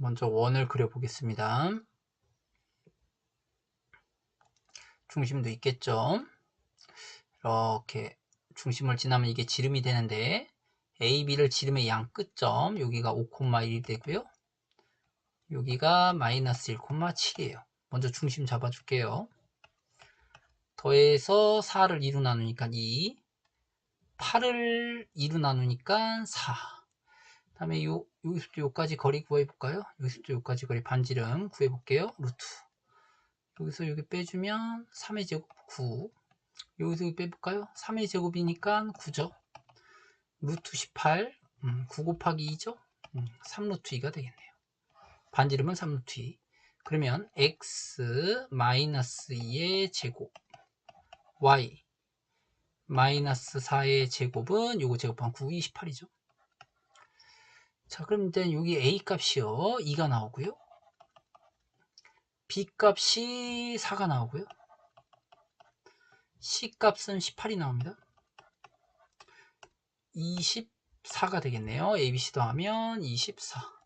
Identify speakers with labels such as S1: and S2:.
S1: 먼저 원을 그려 보겠습니다. 중심도 있겠죠. 이렇게 중심을 지나면 이게 지름이 되는데 AB를 지름의 양 끝점 여기가 5,1이 되고요. 여기가 마이너스 1,7이에요. 먼저 중심 잡아줄게요. 더해서 4를 2로 나누니까 2 8을 2로 나누니까 4 다음에 요, 여기서부터 여기까지 거리 구해볼까요? 여기서부터 여기까지 거리 반지름 구해볼게요. 루트 여기서 여기 빼주면 3의 제곱 9 여기서 여기 빼볼까요? 3의 제곱이니까 9죠. 루트 18 음, 9 곱하기 2죠. 음, 3루트 2가 되겠네요. 반지름은 3루트 2 그러면 x 마이너스 2의 제곱 y 마이너스 4의 제곱은 요거 제곱한 9, 28이죠. 자, 그럼 일단 여기 a 값이요. 2가 나오고요. b 값이 4가 나오고요. c 값은 18이 나옵니다. 24가 되겠네요. abc 더하면 24.